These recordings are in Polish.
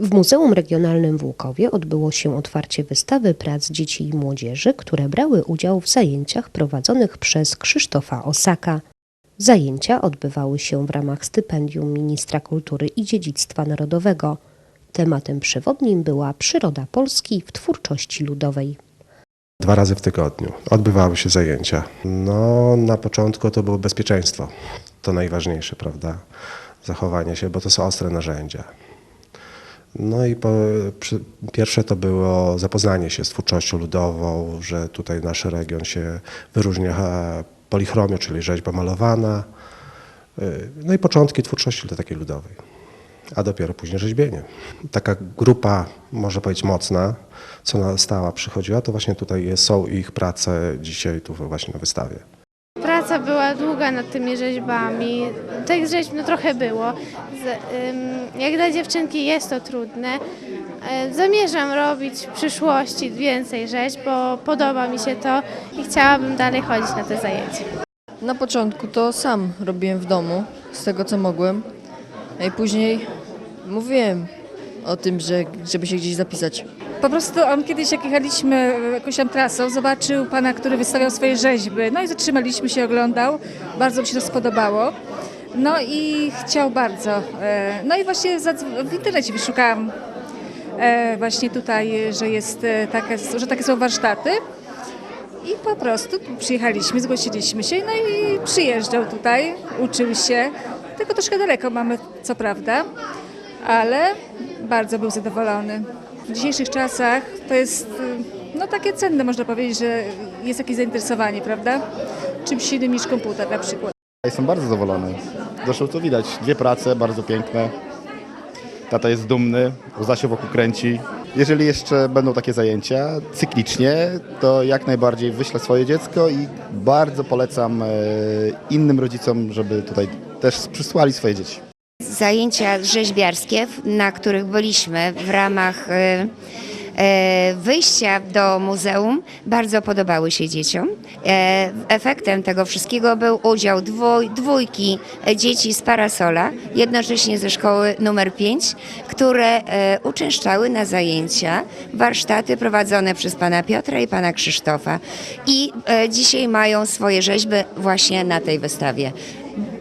W Muzeum Regionalnym w Łukowie odbyło się otwarcie wystawy prac dzieci i młodzieży, które brały udział w zajęciach prowadzonych przez Krzysztofa Osaka. Zajęcia odbywały się w ramach stypendium Ministra Kultury i Dziedzictwa Narodowego. Tematem przewodnim była przyroda Polski w twórczości ludowej. Dwa razy w tygodniu odbywały się zajęcia. No, na początku to było bezpieczeństwo. To najważniejsze, prawda? Zachowanie się, bo to są ostre narzędzia. No i po, przy, pierwsze to było zapoznanie się z twórczością ludową, że tutaj nasz region się wyróżnia polichromią, czyli rzeźba malowana. Y, No i początki twórczości takiej ludowej, a dopiero później rzeźbienie. Taka grupa, można powiedzieć, mocna, co stała przychodziła, to właśnie tutaj są ich prace dzisiaj tu właśnie na wystawie. Praca była długa nad tymi rzeźbami. Tych rzeźb no, trochę było. Z, ym, jak dla dziewczynki jest to trudne. E, Zamierzam robić w przyszłości więcej rzeźb, bo podoba mi się to i chciałabym dalej chodzić na te zajęcia. Na początku to sam robiłem w domu, z tego co mogłem. A i później mówiłem o tym, że żeby się gdzieś zapisać. Po prostu on kiedyś, jak jechaliśmy jakąś tam trasą, zobaczył pana, który wystawiał swoje rzeźby. No i zatrzymaliśmy się, oglądał. Bardzo mi się to spodobało. No i chciał bardzo. E, No i właśnie w internecie wyszukałam e, właśnie tutaj, że jest e, takie, że takie są warsztaty. I po prostu przyjechaliśmy, zgłosiliśmy się, no i przyjeżdżał tutaj, uczył się. Tylko troszkę daleko mamy, co prawda, ale bardzo był zadowolony. W dzisiejszych czasach to jest y, no, takie cenne, można powiedzieć, że jest jakieś zainteresowanie, prawda? Czymś innym niż komputer na przykład. Jestem bardzo zadowolony. Zresztą to widać. Dwie prace, bardzo piękne. Tata jest dumny, łza się wokół kręci. Jeżeli jeszcze będą takie zajęcia cyklicznie, to jak najbardziej wyślę swoje dziecko i bardzo polecam e, innym rodzicom, żeby tutaj też przysłali swoje dzieci. Zajęcia rzeźbiarskie, na których byliśmy w ramach e, e, wyjścia do muzeum, bardzo podobały się dzieciom. E, Efektem tego wszystkiego był udział dwój, dwójki dzieci z Parasola, jednocześnie ze szkoły numer 5, które e, uczęszczały na zajęcia, warsztaty prowadzone przez pana Piotra i pana Krzysztofa. I e, dzisiaj mają swoje rzeźby właśnie na tej wystawie.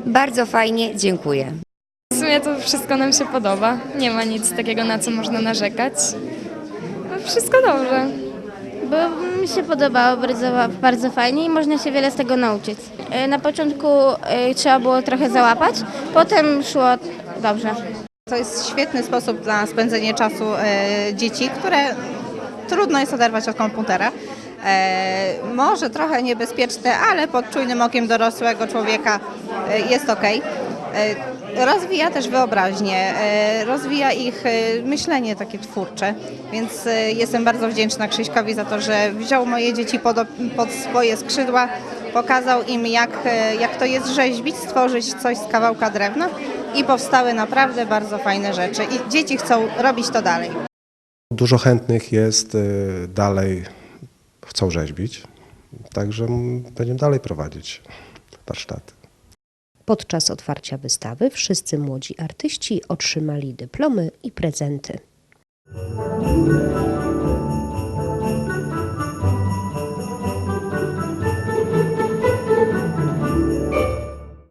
Bardzo fajnie, dziękuję. Sumie to wszystko nam się podoba. Nie ma nic takiego, na co można narzekać. No, wszystko dobrze. Bo mi się podobało bardzo, bardzo fajnie i można się wiele z tego nauczyć. E, Na początku e, trzeba było trochę załapać, potem szło dobrze. To jest świetny sposób na spędzenie czasu e, dzieci, które trudno jest oderwać od komputera. Może trochę niebezpieczne, ale pod czujnym okiem dorosłego człowieka jest ok. Rozwija też wyobraźnię, e, rozwija ich e, myślenie takie twórcze, więc e, jestem bardzo wdzięczna Krzyśkowi za to, że wziął moje dzieci pod, pod swoje skrzydła, pokazał im jak, e, jak to jest rzeźbić, stworzyć coś z kawałka drewna i powstały naprawdę bardzo fajne rzeczy i dzieci chcą robić to dalej. Dużo chętnych jest, dalej chcą rzeźbić, także będziemy dalej prowadzić warsztaty. Podczas otwarcia wystawy wszyscy młodzi artyści otrzymali dyplomy i prezenty.